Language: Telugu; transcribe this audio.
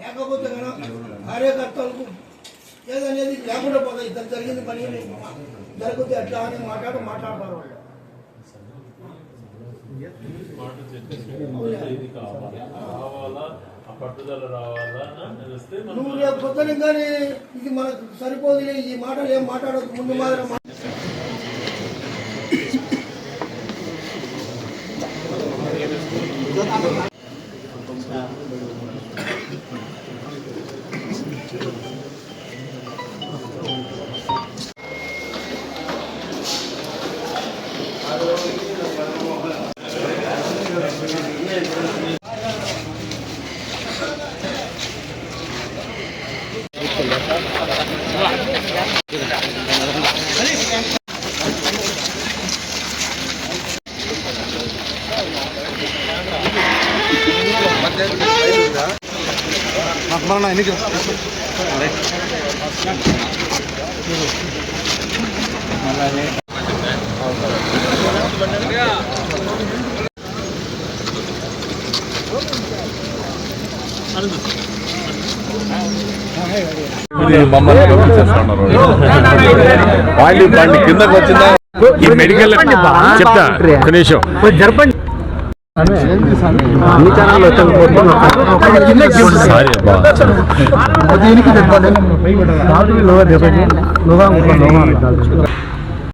లేకపోతే కనుక కార్యకర్తలకు ఏదనేది లేకుండా పోతే ఇద్దరు జరిగింది పని జరుగుతుంది ఎట్లా అని మాట్లాడి మాట్లాడతారు వాళ్ళు. మనం నువ్వు రేపు పొద్దున కానీ ఇది మనకు సరిపోదులే ఈ మాటలు ఏం మాట్లాడదు ముందు Terima kasih. మమ్మల్ని పంపించేస్తున్నారు వాళ్ళు బండి కిందకు వచ్చిందా ఈ మెడికల్ చెప్తా ఒక నిమిషం. సారీ. అబ్బా దీనికి చెప్పండి. లోగా లోగా